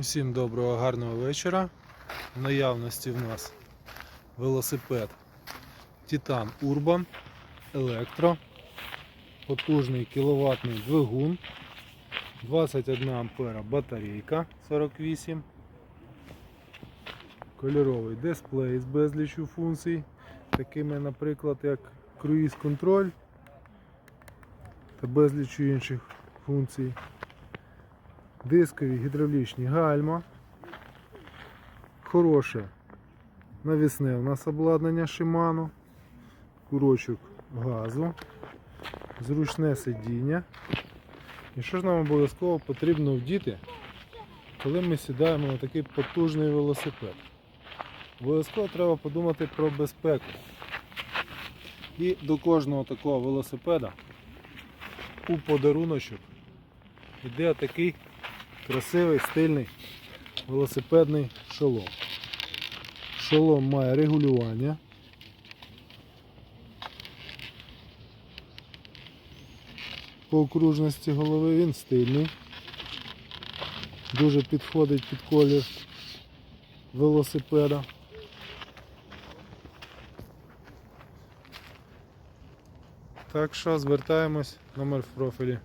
Усім доброго гарного вечора. В наявності в нас велосипед Titan Urban Електро, потужний кіловатний двигун, 21 ампера батарейка 48, кольоровий дисплей з безлічю функцій, такими, наприклад, як круїз контроль та безлічу інших функцій дискові гідравлічні гальма. Хороше навісне у нас обладнання Shimano, курочок газу, зручне сидіння. І що ж нам обов'язково потрібно вдіти, коли ми сідаємо на такий потужний велосипед? Обов'язково треба подумати про безпеку. І до кожного такого велосипеда у подаруночок йде такий красивий стильний велосипедний шолом. Шолом має регулювання. По окружності голови він стильний. Дуже підходить під колір велосипеда. Так що звертаємось, номер в профілі